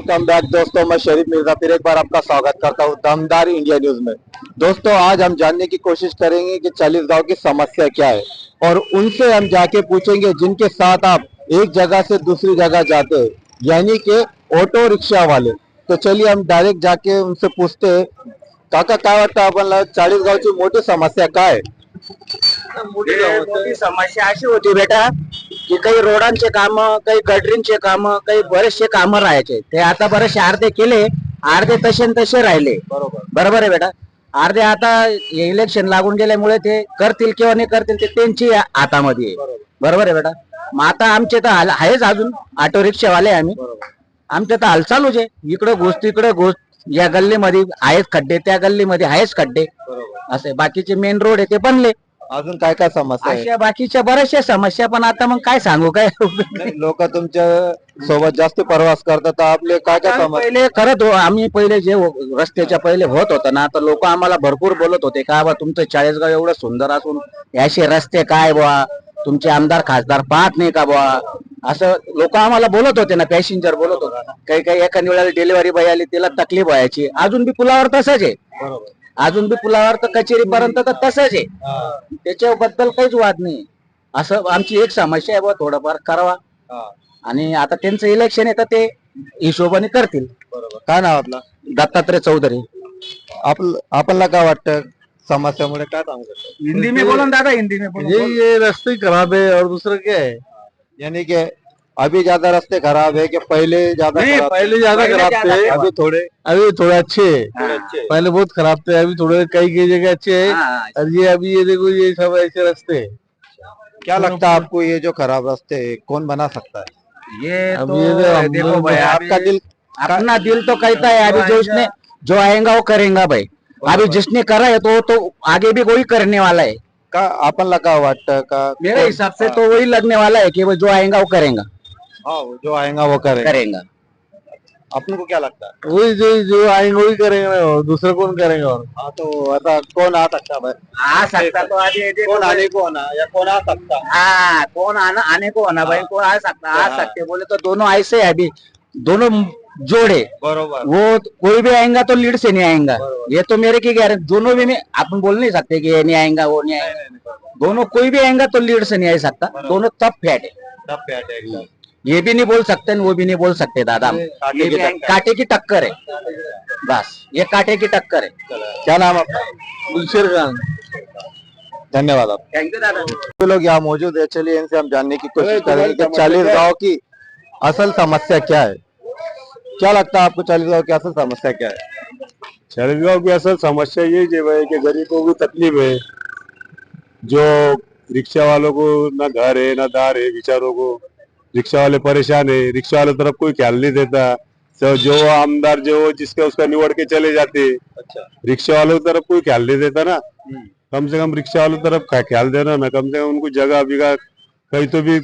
Welcome back दोस्तों, मैं शरीफ मिर्ज़ा, फिर एक बार आपका स्वागत करता हूँ दमदार इंडिया न्यूज़ में। दोस्तों, आज हम जानने की कोशिश करेंगे कि चालीस गाँव की समस्या क्या है, और उनसे हम जाके पूछेंगे जिनके साथ आप एक जगह से दूसरी जगह जाते हैं, यानी के ऑटो रिक्शा वाले। तो चलिए, हम डायरेक्ट जाके उनसे पूछते हैं। काका, काय वाटतं आपण चाळीस गावची मोठी समस्या काय? हे? मोठी समस्या अशी होती बेटा की काही रोडांचे काम काही गटरींचे काम काही बरेचसे काम राहायचे. ते आता बरेचसे अर्धे केले अर्धे तसे न तसे राहिले. बरोबर. बरोबर आहे बेटा. अर्धे आता इलेक्शन लागून गेल्यामुळे ते करतील किंवा नाही करतील ते त्यांची हातामध्ये आहे. बरोबर. आहे बेटा. मग आता आमचे तर हाल आहेच अजून. ऑटो रिक्षावाले आम्ही. आमच्या तर हाल चालूच आहे इकडं घुस तिकडं घुस. या गल्लीमध्ये आहेच खड्डे त्या गल्लीमध्ये आहेच खड्डे. असे बाकीचे मेन रोड आहे ते बनले. अजून काय काय समस्या आहे अशा बाकीच्या बऱ्याचशा समस्या पण आता मग काय सांगू काय लोक तुमच्यासोबत जास्त प्रवास करतात तर आपले काय काय समस्या? पहिले करत हो आम्ही पहिले जे हो- रस्त्याच्या पहिले होत होतं ना तर लोक आम्हाला भरपूर बोलत होते का बा तुमचं चाळीसगाव एवढं सुंदर असून याचे रस्ते काय बुवा? तुमचे आमदार खासदार पाहत नाही का बुवा? असं लोक आम्हाला बोलत होते ना पॅसेंजर बोलत होते. काही काही एखाद्या वेळेला डिलिव्हरी बाई आली तिला तकलीफ व्हायची. अजून बी पुलावर तसंच आहे. अजून बी पुलावर तर कचेरी पर्यंत तर तसंच आहे. त्याच्याबद्दल काहीच वाद नाही. असं आमची एक समस्या आहे बुवा थोडंफार करावा. आणि आता त्यांचं इलेक्शन आहे तर ते हिशोबाने करतील. काय नाव आपलं? दत्तात्रय चौधरी. आपलं आपल्याला काय वाटतं समस्यामुळे? काय सांगू शकतो? हिंदी में बोलो ना दादा हिंदी में बोलो ये ये रास्ते खराब है और दूसरा क्या है यानी कि अभी ज़्यादा रास्ते खराब है कि पहले ज़्यादा नहीं, पहले ज़्यादा खराब थे। अभी थोड़े अभी थोड़े अच्छे हैं। हाँ, पहले बहुत खराब थे अभी थोड़े कई कई जगह अच्छे हैं। हाँ, और ये अभी ये देखो ये सब ऐसे रास्ते हैं। क्या लगता है आपको ये जो खराब रास्ते हैं, कौन बना सकता है? ये अब तो ये तो देखो भाई आपका अभी दिल अपना दिल तो कहता है अभी जो उसने जो आएगा वो करेगा भाई। अभी जिसने करा है तो तो आगे भी वही करने वाला है। का आपल्याला काय वाटतं का मेरे हिसाब से तो वही लगने वाला है कि वो जो आएगा वो करेगा। हाँ, जो आएगा वो करे करेगा। अपन को क्या लगता है? वही जो जो आएँगे वही करेंगे और दूसरा कौन करेंगे और। हाँ तो ऐसा कौन आ सकता है भाई? आ सकता तो आज ये कौन आने को आना या कौन आ सकता? हाँ कौन आना आने को आना भाई कौन आ सकता आ सकते। बोले तो दोनों ऐसे है अभी दोनों जोड़े। बरोबर। वो कोई भी आएगा तो लीड से नहीं आएगा। ये तो मेरे की गारंटी दोनों भी नहीं अपन बोल नहीं सकते कि ये नहीं आएगा वो नहीं आएगा। दोनों कोई भी आएगा तो लीड से नहीं आ सकता। दोनों तब फैट है। सब बैठे एकदम। ये भी नहीं बोल सकते वो भी नहीं बोल सकते दादा हम। ये की भी कांटे की टक्कर है। बस ये कांटे की टक्कर है। क्या नाम आपका? गुलशेर खान। धन्यवाद आप। थैंक यू दादा। लोग यहाँ मौजूद है चलिए इनसे हम जानने की कोशिश करेंगे कि चालीस गाँव की असल समस्या क्या है? क्या लगता है आपको चालीस गाँव की असल समस्या क्या है? चालीसगांव की असल समस्या ये है भाई कि गरीबों की तकलीफ़ है। जो रिक्शा वालों को ना घर है ना दार है बेचारों को। रिक्शा वाले परेशान है रिक्शा वाले तरफ़ कोई ख्याल नहीं देता। तो जो आमदार जो जिसका उसका निवड़ के चले जाते अच्छा। रिक्शा वालों की तरफ़ कोई ख्याल नहीं देता ना। कम से कम रिक्शा वालों तरफ़ ख्या- ख्याल देना ना। कम से कम उनको जगह बिगा कहीं तो भी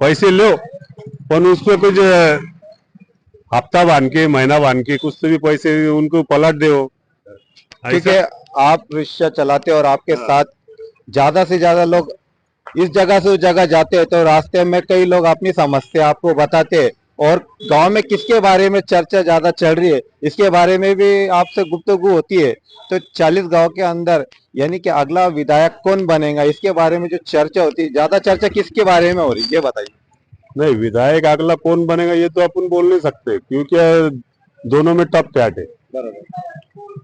पैसे लो। पर उसमें कुछ हफ़्ता बाँध के महीना बाँध के कुछ तो भी पैसे उनको पलट दो। ठीक है आप रिक्शा चलाते हो और आपके साथ ज़्यादा से ज़्यादा लोग इस जगह से उस जगह जाते हैं तो रास्ते में कई लोग अपनी समस्या आपको बताते हैं। और गाँव में किसके बारे में चर्चा ज़्यादा चल रही है, इसके बारे में भी आपसे गुफ्तगू होती है। तो चालीस गाँव के अंदर, यानी कि अगला विधायक कौन बनेगा, इसके बारे में जो चर्चा होती है, ज़्यादा चर्चा किसके बारे में हो रही है, ये बताइए। नहीं, विधायक अगला कौन बनेगा, ये तो अपन बोल नहीं सकते, क्योंकि दोनों में टप पैट है।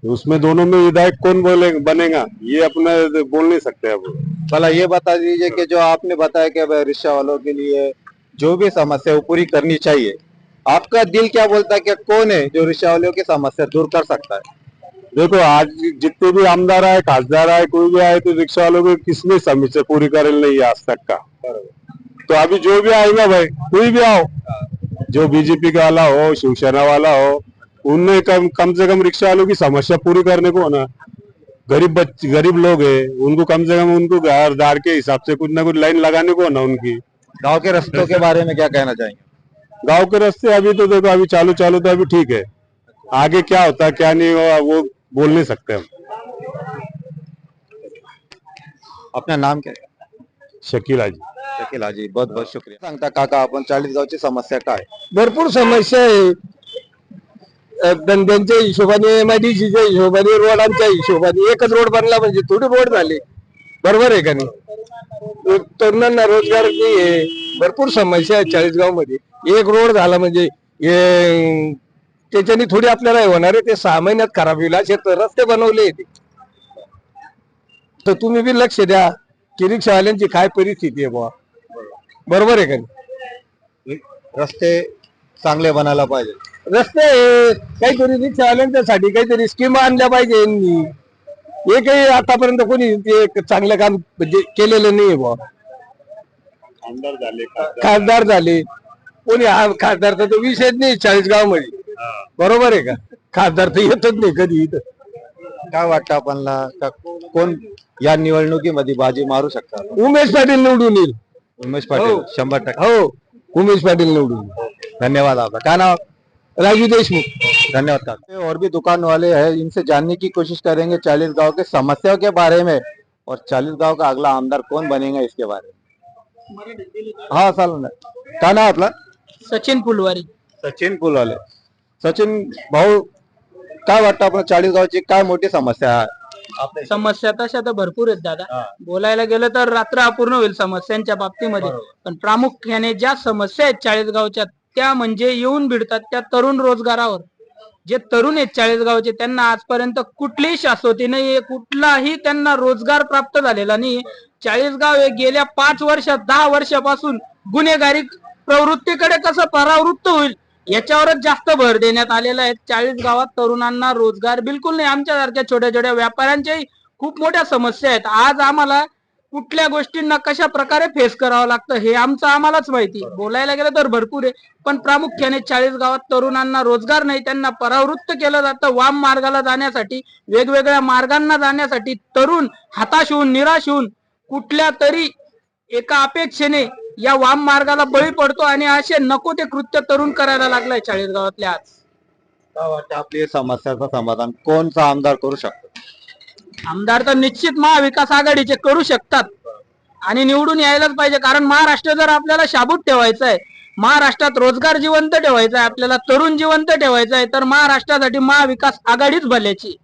उसमें दोनों में विधायक कौन बोले बनेगा ये अपना बोल नहीं सकते अब। भला ये बता दीजिए कि जो आपने बताया कि भाई रिक्शा वालों के लिए जो भी समस्या वो पूरी करनी चाहिए। आपका दिल क्या बोलता है कि कौन है जो रिक्शा वालों की समस्या दूर कर सकता है? देखो आज जितने भी आमदार आए खासदार आए कोई भी आए तो रिक्शा वालों को किसने समस्या पूरी करे नहीं आज तक का। तो अभी जो भी आएगा भाई कोई भी आओ। जो बीजेपी का वाला हो शिवसेना वाला हो उनने कम कम से कम रिक्शा वालों की समस्या पूरी करने को ना। गरीब बच्चे गरीब लोग है उनको कम से कम उनको घर दार के हिसाब से कुछ ना कुछ लाइन लगाने को ना उनकी। गाँव के रास्तों के बारे में क्या कहना चाहेंगे? गाँव के रास्ते अभी तो देखो अभी चालू चालू तो अभी ठीक है। आगे क्या होता है क्या नहीं होगा वो बोल नहीं सकते हम। अपना नाम क्या है? शकील हाजी। शकील हाजी बहुत बहुत शुक्रिया। सांगता काका आपण चाळीस गावची समस्या काय? भरपूर समस्या आहे. अ, धंद्यांच्या हिशोबाने एमआयडीसीच्या हिशोबाने रोडांच्या हिशोबाने एकच रोड बनला म्हणजे थोडी रोड झाले. बरोबर आहे का नाही? तरुणांना रोजगार नाही आहे. भरपूर समस्या आहे चाळीसगावमध्ये एक रोड झाला म्हणजे त्याच्याने थोडी आपल्याला होणार आहे. ते सहा महिन्यात खराब होईल. असे तर रस्ते बनवले तर तुम्ही बी लक्ष द्या. की रिक्षावाल्यांची काय परिस्थिती आहे बुवा. बरोबर आहे का नाही? रस्ते चांगले बनायला पाहिजे. रस्ते काहीतरी रिक्षावाल्यांच्यासाठी काहीतरी स्कीम आणल्या पाहिजे यांनी. हे काही आतापर्यंत कोणी ते चांगलं काम म्हणजे केलेलं नाही बुवा. आमदार झाले खासदार झाले. कोणी हा खासदारचा तो विषयच नाही चाळीसगावमध्ये बरोबर आहे का? खासदार तर येतच नाही कधी इथं. काय वाटतं आपल्याला का कोण या निवडणुकीमध्ये बाजी मारू शकतात? उमेश पाटील निवडून येईल. उमेश पाटील हो. शंभर टक्के. हो. उमेश पाटील निवडून येईल. धन्यवाद आपका क्या नाम राजू देशमुख। धन्यवाद और भी दुकान वाले हैं इनसे जानने की कोशिश करेंगे चालीस गांव के समस्याओं के बारे में और चालीस गांव का अगला आमदार कौन बनेगा इसके बारे में। हाँ ना काय नाव आपला सचिन फुलवारी सचिन पुलवाले सचिन भाऊ काय वाटतं आपण चाळीस गावची काय मोठी समस्या आहे? समस्या तशा तर भरपूर आहेत दादा. बोलायला गेलं तर रात्र अपूर्ण होईल समस्यांच्या बाबतीमध्ये. पण प्रामुख्याने ज्या समस्या आहेत चाळीसगावच्या त्या म्हणजे येऊन भिडतात त्या तरुण रोजगारावर. जे तरुण आहेत चाळीसगावचे त्यांना आजपर्यंत कुठलीही शाश्वती नाही कुठलाही त्यांना रोजगार प्राप्त झालेला नाही चाळीसगाव हे गेल्या पाच वर्षात दहा वर्षापासून गुन्हेगारी प्रवृत्तीकडे कसं परावृत्त होईल याच्यावरच जास्त भर देण्यात आलेला आहे. चाळीस गावात तरुणांना रोजगार बिलकुल नाही. आमच्यासारख्या छोट्या छोट्या व्यापाऱ्यांच्याही खूप मोठ्या समस्या आहेत. आज आम्हाला कुठल्या गोष्टींना कशा प्रकारे फेस करावं लागतं हे आमचं आम्हालाच माहिती बोलायला गेलं तर भरपूर आहे पण प्रामुख्याने चाळीस गावात तरुणांना रोजगार नाही त्यांना परावृत्त केलं जातं वाम मार्गाला जाण्यासाठी वेगवेगळ्या मार्गांना जाण्यासाठी तरुण हताश होऊन निराश होऊन कुठल्या तरी एका अपेक्षेने या वाम मार्गाला बळी पडतो आणि असे नको ते कृत्य तरुण करायला लागलाय चाळीस गावातल्या आज. काय वाटतं आपली समस्याचं समाधान? कोणचा आमदार करू शकतो? आमदार तर निश्चित महाविकास आघाडीचे करू शकतात. आणि निवडून यायलाच पाहिजे. कारण महाराष्ट्र जर आपल्याला शाबूत ठेवायचं आहे महाराष्ट्रात रोजगार जिवंत ठेवायचा आहे आपल्याला तरुण जिवंत ठेवायचं आहे तर महाराष्ट्रासाठी महाविकास आघाडीच भल्याची.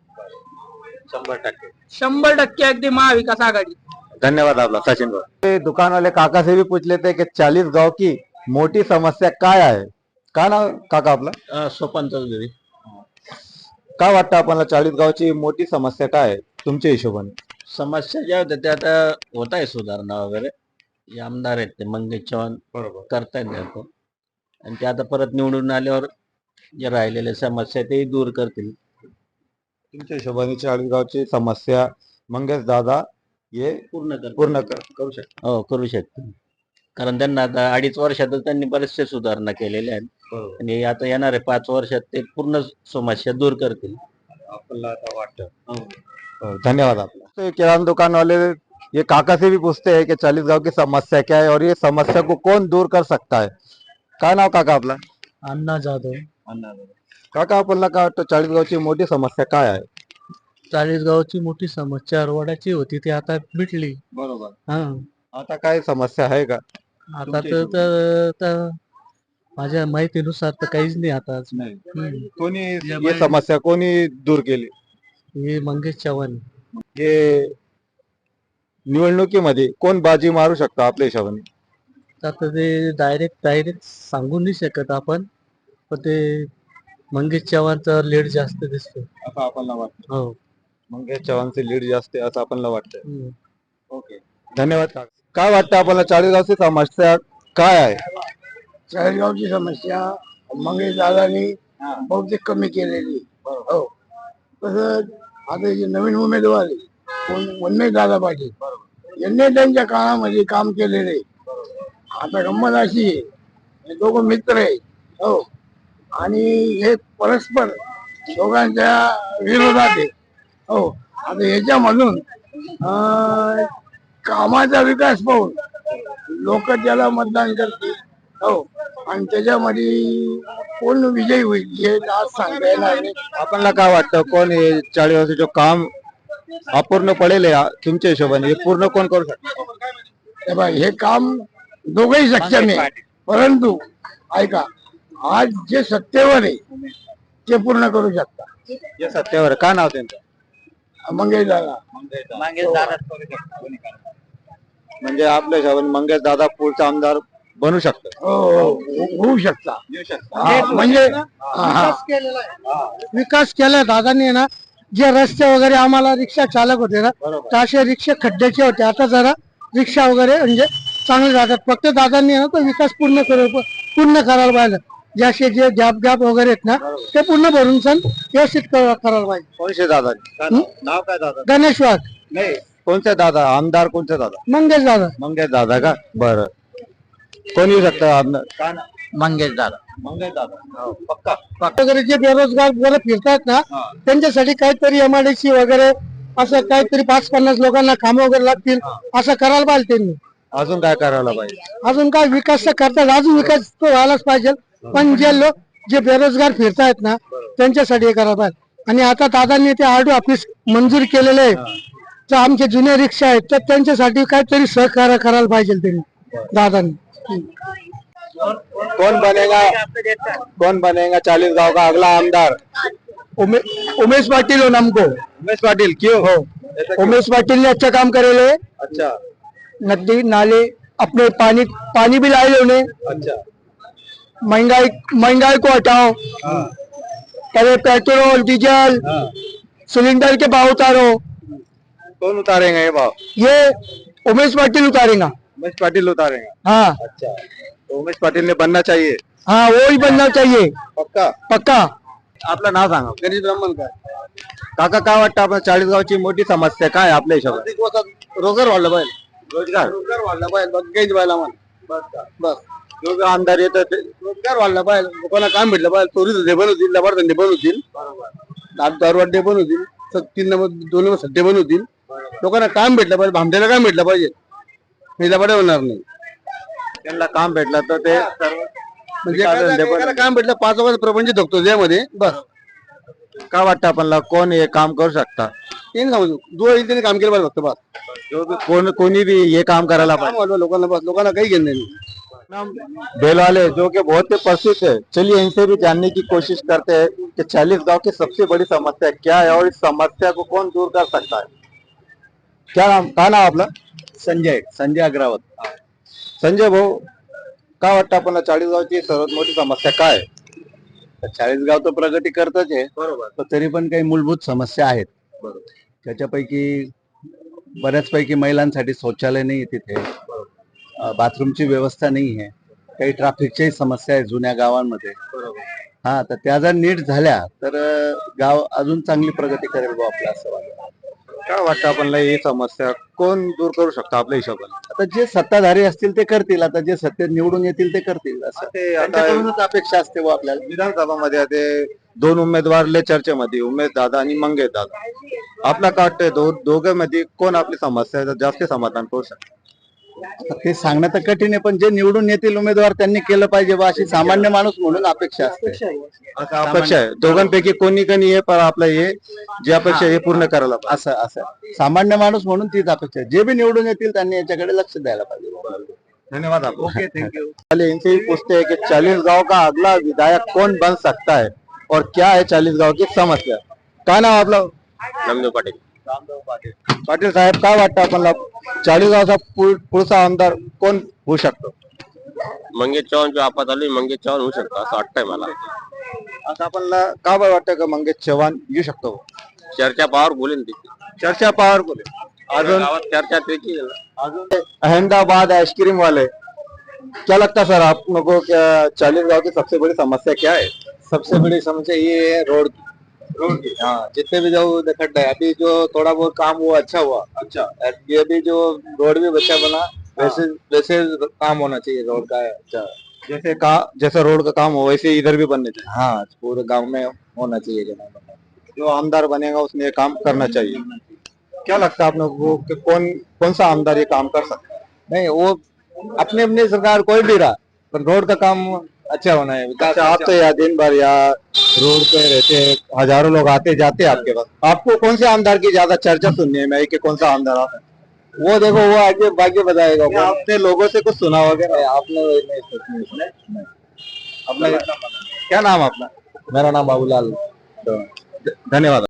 शंभर टक्के. शंभर टक्के अगदी महाविकास आघाडी. धन्यवाद आपला सचिन भाऊ. ते दुकान वाले काका से भी पूछ लेते हैं कि चालीस गांव की मोटी समस्या काय आहे? काय नाव काका आपलं? सोपान चौधरी. काय वाटतं आपल्याला चाळीस गावची मोठी समस्या काय आहे? तुमच्या हिशोबाने. समस्या ज्या होत्या त्या आता होत आहे सुधारणा वगैरे. जे आमदार आहेत ते मंगेश चव्हाण बरोबर. करतायत ते आता. आणि ते आता परत निवडून आल्यावर जे राहिलेल्या समस्या ते दूर करतील. तुमच्या हिशोबाने चाळीस गावची समस्या मंगेश दादा हे पूर्ण कर पूर्ण कर- करू शकतात हो करू शकतील. कारण त्यांना आता अडीच वर्षातच त्यांनी बरेचसे सुधारणा केलेल्या आहेत. आणि आता येणारे पाच वर्षात ते पूर्ण समस्या दूर करतील. आपल्याला आता वाटतं. हो, धन्यवाद आपला तो ये किराना दुकान वाले ये काका से भी पूछते हैं कि चालीस गांव की समस्या क्या है और ये समस्या को कौन दूर कर सकता है? काय नाव काका आपला अण्णा जाधव। काका आपल्याला काय वाटतं चाळीस गावची मोठी समस्या काय आहे? चाळीस गावची मोठी समस्या रोडाची होती ती आता मिटली. बरोबर. हा. आता काय समस्या आहे का? आता तर तर- तर माझ्या माहितीनुसार तर काहीच नाही आता नाही. हम्म. कोणी ही समस्या कोणी दूर केली? हे मंगेश चव्हाण. हे निवडणुकीमध्ये कोण बाजी मारू शकतो आपल्या हिशोबाने? आता ते डायरेक्ट डायरेक्ट सांगू नाही शकत आपण पण ते मंगेश चव्हाणचा लेट जास्त दिसतो. असं आपल्याला वाटतं. हो. मंगेश चव्हाणचे लीड जास्त आहे असं आपल्याला वाटतं. हम्म. ओके. धन्यवाद काका. काय वाटतं आपल्याला चाळीस गावची समस्या काय आहे? चाळीसगावची समस्या मंगेश दादानी बहुतेक कमी केलेली. हो. तसं आता जे नवीन उमेदवार आहे, कोण- दादा पाटील. यांनी त्यांच्या काळामध्ये काम केलेले आता गंमत अशी आहे हे दोघं मित्र आहे हो. आणि हे परस्पर दोघांच्या विरोधात आहे हो. आता याच्यामधून कामाचा विकास पाहून लोक त्याला मतदान करतील. हो. आणि त्याच्यामध्ये कोण विजयी होईल हे आज सांगता येणार नाही आपल्याला काय वाटतं? कोण हे चाळीस वर्ष जो काम अपूर्ण पडेल आहे तुमच्या हिशोबाने हे पूर्ण कोण करू शकतो? हे बघ, हे काम दोघंही सक्षम आहे परंतु ऐका आज जे सत्तेवर आहे ते पूर्ण करू शकता. जे सत्तेवर आहे. काय नाव त्यांचं? मंगेश दादा. म्हणजे आपल्या हिशोबाने मंगेश दादा पुढचा आमदार बनू शकतो. हो हो हो- होऊ शकता. हा, म्हणजे हा, हा. विकास केला दादांनी ना. जे रस्ते वगैरे आम्हाला रिक्षा चालक होते ना तर असे रिक्षा खड्ड्याचे होते. आता जरा रिक्षा वगैरे म्हणजे चांगले जातात फक्त दादांनी ना तो विकास पूर्ण कर पूर्ण करायला पाहिजे जसे जे गॅप गॅप वगैरे आहेत ना ते पूर्ण भरून सण व्यवस्थित कर- करायला पाहिजे. कोणचे दादा काय नाव? नाव काय दादा गणेश वाघ. नाही कोणते दादा? आमदार कोणते दादा? मंगेश दादा. मंगेश दादा का? बर. कोण येऊ शकतं? काय? मंगेश दादा. मंगेश दादा. हो, पक्का? वगैरे जे बेरोजगार जरा फिरतात ना त्यांच्यासाठी काहीतरी एमआयडीसी वगैरे असं काहीतरी पाच पन्नास लोकांना काम वगैरे लागतील असं करायला पाहिजे त्यांनी. अजून काय करायला पाहिजे? अजून काय विकास तर करतात अजून विकास तो व्हायलाच पाहिजे. पण जे लोक जे बेरोजगार फिरतायत ना त्यांच्यासाठी हे करायला पाहिजे. आणि आता दादांनी ते आरडीओ ऑफिस मंजूर केलेले आहे. तर आमचे जुने रिक्षा आहेत तर त्यांच्यासाठी काहीतरी सहकार्य करायला पाहिजे त्यांनी दादांनी. कौन बनेगा? कौन बनेगा चालीस गाँव का अगला आमदार? उमे, उमेश पाटिल हो हमको। उमेश पाटिल क्यों? हो। उमेश पाटिल ने अच्छा काम करेले अच्छा। नदी नाले अपने पानी पानी भी लाए उन्हें अच्छा। महँगाई महँगाई को हटाओ। पहले पेट्रोल डीजल सिलेंडर के भाव उतारो। कौन उतारेगा ये भाव? ये उमेश पाटिल उतारेगा। उमेश पाटिल उतारेंगे। हाँ। अच्छा तो उमेश पाटिल ने बनना चाहिए। हाँ वो ही बनना चाहिए। पक्का? पक्का। आपलं नाव सांगा। गणेश ब्राह्मणकर काका काय वाटतं आपण चाळीसगावची मोठी समस्या काय आहे आपल्या हिशोबात रोजगार वाढला पाहिजे. रोजगार? रोजगार वाढला पाहिजे. बस काहीच व्हायला मला बस जो बी आमदार येतं ते. रोजगार वाढला पाहिजे. लोकांना काम भेटलं पाहिजे. चोरी धंदे बंद होतील लबाड धंदे बंद होतील. दारू दारू अड्डे बंद होतील. तीन नंबर दोन नंबर सट्टे बंद होतील. लोकांना काम भेटलं पाहिजे. भामट्याला काम भेटलं पाहिजे. होणार नाही। त्यांना काम भेटलं तर ते सर्व म्हणजे काम भेटलं पाच वर्ष प्रपंच धकतो त्यामध्ये बस. काय वाटतं आपल्याला? कोण हे काम करू शकता? तीन समजू जो येईल त्याने काम केलं पाहिजे फक्त बस. जो भी कोण कोणी भी हे काम करायला काम वाढवा लोकांना बस लोकांना काही घेणं नाही. पाहिजे बेल वाले जो कि बहुत ही प्रसिद्ध है चलिए इनसे भी जानने की कोशिश करते हैं कि चालीस गाँव की सबसे बड़ी समस्या क्या है और इस समस्या को कौन दूर कर सकता है? क्या नाम काय नाव आपलं संजय संजय अग्रावत संजय भाऊ काय वाटतं आपण चाळीस गावची सर्वात मोठी समस्या काय? आहे? चाळीसगाव तर प्रगती करतच आहे बरोबर. तरी पण काही मूलभूत समस्या आहेत. बरोबर. त्याच्यापैकी बऱ्याचपैकी महिलांसाठी शौचालय नाही आहे तिथे. बाथरूमची व्यवस्था नाही आहे. काही ट्रॅफिकच्याही समस्या आहेत जुन्या गावांमध्ये. हा तर त्या जर नीट झाल्या तर गाव अजून चांगली प्रगती करेल बा आपलं असं वाटतं. काय वाटतं आपल्याला ही समस्या कोण दूर करू शकतो आपल्या हिशोबाने? आता जे सत्ताधारी असतील ते करतील आता जे सत्तेत निवडून येतील ते करतील असं. ते आता त्यांच्याकडूनच अपेक्षा असते बुवा आपल्याला. विधानसभामध्ये ते दोन उमेदवार लय चर्चेमध्ये उमेश दादा आणि मंगेश दादा. आपला काय वाटतंय दो दोघांमध्ये कोण आपली समस्या जास्त समाधान करू शकतो. ते सांगणं तर कठीण आहे पण जे निवडून येतील उमेदवार त्यांनी केलं पाहिजे बा अशी सामान्य माणूस म्हणून अपेक्षा असते. असं अपेक्षा आहे. दोघांपैकी कोणी कोणी हे पण आपलं हे जे अपेक्षा हे पूर्ण करायला पाहिजे. असं असं सामान्य माणूस म्हणून तीच अपेक्षा आहे. जे बी निवडून येतील त्यांनी याच्याकडे लक्ष द्यायला पाहिजे. धन्यवाद आप ओके थैंक यू पहले इनसे ही पूछते हैं कि चालीस गांव का अगला विधायक कौन बन सकता है? और क्या है चालीस गांव की समस्या? काय नाव आपलं? रामदेव पाटील. पाटील साहेब काय वाटतं आपल्याला? चाळीस गावचा पुढ- पुढचा आमदार कोण होऊ शकतो? मंगेश चव्हाण जो आपात आली मंगेश चव्हाण होऊ शकतो असं वाटतंय मला. असं आपल्याला का बरं वाटतं का मंगेश चव्हाण येऊ शकतो? चर्चा पावर बोलेन ती. चर्चा पावर बोले अजून? गावात चर्चा त्याची आहे. अजून? अहमदाबाद आइसक्रीम वाले क्या लगता है सर आप लोगों को क्या चालीस गांव की सबसे बड़ी समस्या क्या है? सबसे बड़ी समस्या ये है रोड रोड की हाँ जितने भी जो खड्डा है। अभी जो थोड़ा बहुत काम हुआ अच्छा हुआ। अच्छा। ये भी जो रोड भी बच्चा बना वैसे वैसे काम होना चाहिए रोड का। अच्छा। जैसे का जैसे रोड का काम हो वैसे इधर भी बनने चाहिए। हाँ पूरे गाँव में होना चाहिए जनाब जो आमदार बनेगा उसने ये काम करना चाहिए। क्या लगता है आप लोगों को कौन कौन सा आमदार ये काम कर सकता है? नहीं वो अपने अपने सरकार कोई भी रहा पर रोड का काम अच्छा होना है। विकास अच्छा आप तो यहाँ दिन भर यहाँ रोड पे रहते हैं हज़ारों लोग आते जाते हैं आपके पास। आपको कौन से आमदार की ज़्यादा चर्चा सुननी है? मैं कि कौन सा आमदार आता है? वो देखो वो आगे बाकी बताएगा। आपने लोगों से कुछ सुना वगैरह आपने अपना क्या नाम आपका? अपना मेरा नाम बाबूलाल। धन्यवाद।